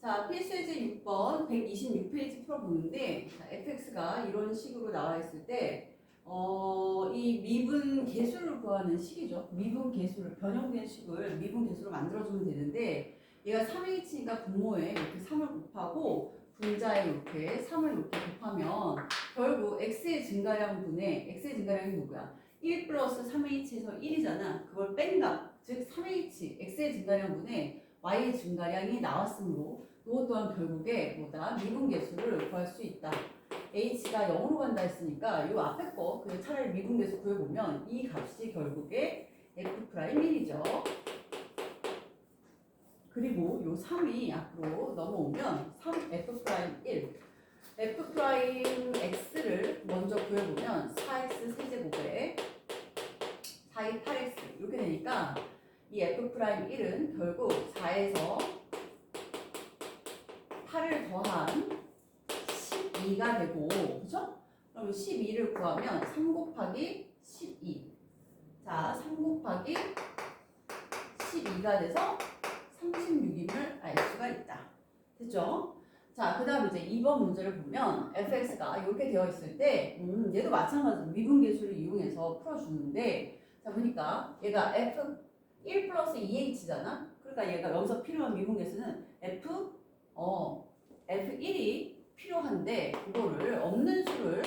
자, 필수예제 6번 126페이지 풀어보는데 자, fx가 이런 식으로 나와 있을 때 어, 이 미분 계수를 구하는 식이죠. 미분 계수를 변형된 식을 미분 계수로 만들어주면 되는데 얘가 3h니까 분모에 이렇게 3을 곱하고 분자에 이렇게 3을 이렇게 곱하면 결국 x의 증가량 분의 x의 증가량이 누구야? 1 플러스 3h에서 1이잖아. 그걸 뺀 값, 즉 3h, x의 증가량 분의 y의 증가량이 나왔으므로 이것 또한 결국에 뭐다? 미분 계수를 구할 수 있다. h가 0으로 간다 했으니까 이 앞에 거 차라리 미분 계수 구해보면 이 값이 결국에 f 프라임 1이죠. 그리고 요 3이 앞으로 넘어오면 3 f 프라임 1 f 프라임 x를 먼저 구해보면 4x 세제곱에 4이 8x 이렇게 되니까 이 f 프라임 1은 결국 4에서 8을 더한 12가 되고 그죠? 그럼 12를 구하면 3 곱하기 12 자, 3 곱하기 12가 돼서 36임을 알 수가 있다. 됐죠? 자, 그 다음 이제 2번 문제를 보면 fx가 이렇게 되어 있을 때, 음, 얘도 마찬가지로 미분계수를 이용해서 풀어주는데, 자, 보니까 얘가 f 1 플러스 2h잖아? 그러니까 얘가 여기서 필요한 미분계수는 f, 어, f1이 필요한데, 그거를 없는 수를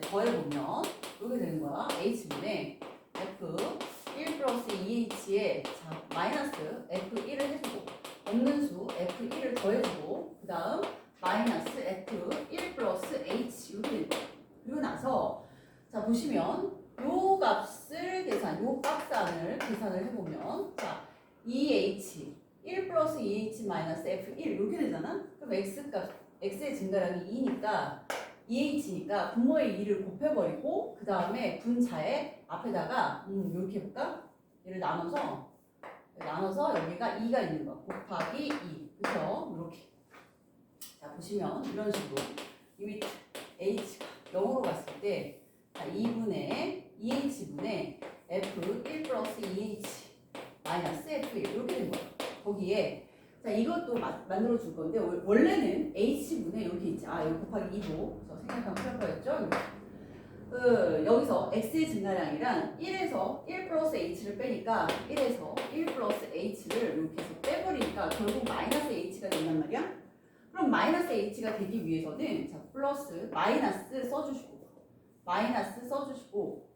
더해보면, 이렇게 되는 거야. h분의 f 1 플러스 2h에 자, 마이너스 f1을 해주고 없는 수 f1을 더해주고 그 다음 마이너스 f1 플러스 h 이렇게 될 거예요. 그리고 나서 자 보시면 요 값을 계산, 요 값안을 계산을 해보면 자 2h 1 플러스 2h 마이너스 f1 이렇게 되잖아? 그럼 x 값 x의 증가량이 2니까 2h니까 분모의 2를 곱해버리고 그 다음에 분자의 앞에다가 음, 이렇게 해볼까? 얘를 나눠서 나눠서 여기가 2가 있는 거 곱하기 2 그쵸? 이렇게. 자 보시면 이런 식으로 이 밑에 h가 0으로 갔을 때 자, 2분의 2h분의 f 1 플러스 2h 마이너스 f1 이렇게 된 거예요 거기에 자 이것도 마, 만들어 줄 건데 월- 원래는 h분의 이렇게 있지. 아 여기 곱하기 2도. 그래서 생각하면 필요할 거였죠. 그 여기서 x의 증가량이랑 1에서 1 플러스 h를 빼니까 1에서 1 플러스 h를 이렇게 해서 빼버리니까 결국 마이너스 h가 된단 말이야? 그럼 마이너스 h가 되기 위해서는 자 플러스 마이너스 써주시고 마이너스 써주시고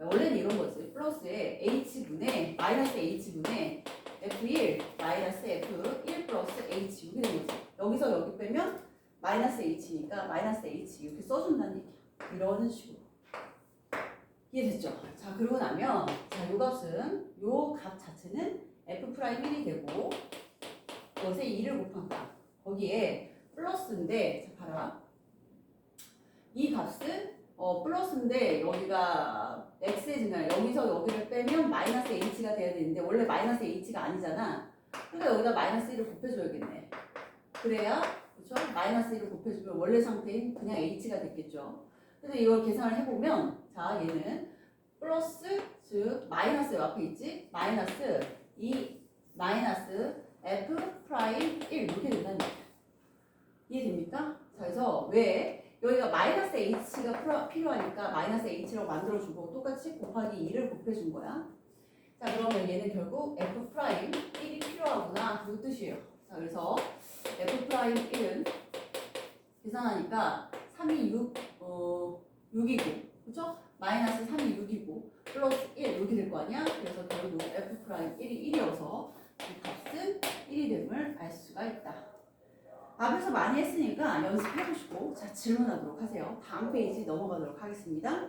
원래는 이런 거지 플러스에 h분의 마이너스 h분의 f1 마이너스 f1 플러스 h 이렇게 되는 거지 여기서 여기 빼면 마이너스 h니까 마이너스 h 이렇게 써준다는 얘기야. 이런 식으로. 이해됐죠? 자 그러고 나면 자 요 값은 요 값 자체는 f 프라임 1이 되고 여기에 2를 곱한 값. 거기에 플러스인데 자 봐라. 이 값은 어 플러스인데 여기가 x의 증가 여기서 여기를 빼면 마이너스 h가 돼야 되는데 원래 마이너스 h가 아니잖아. 그러니까 여기다 마이너스 1을 곱해줘야겠네 그래야 그렇죠? 마이너스 1을 곱해주면 원래 상태인 그냥 h가 됐겠죠. 그래서 이걸 계산을 해보면 자 얘는 플러스 즉 마이너스 옆에 있지? 마이너스 2 마이너스 f 프라임 1 이렇게 된다는 얘기야. 이해됩니까? 자 그래서 왜? 여기가 마이너스 h가 필요- 필요하니까 마이너스 h라고 만들어주고 똑같이 곱하기 2를 곱해준 거야. 자 그러면 얘는 결국 f 프라임 1이 필요하구나. 그 뜻이에요. 자 그래서 f 프라임 1은 계산하니까 3이 6, 어, 6이고, 그쵸? 마이너스 3이 6이고, 플러스 1 이렇게 될 거 아니야? 그래서 결국 f 프라임 1이 1이어서 이 값은 1이 됨을 알 수가 있다. 앞에서 많이 했으니까 연습해보시고, 자, 질문하도록 하세요. 다음 페이지 넘어가도록 하겠습니다.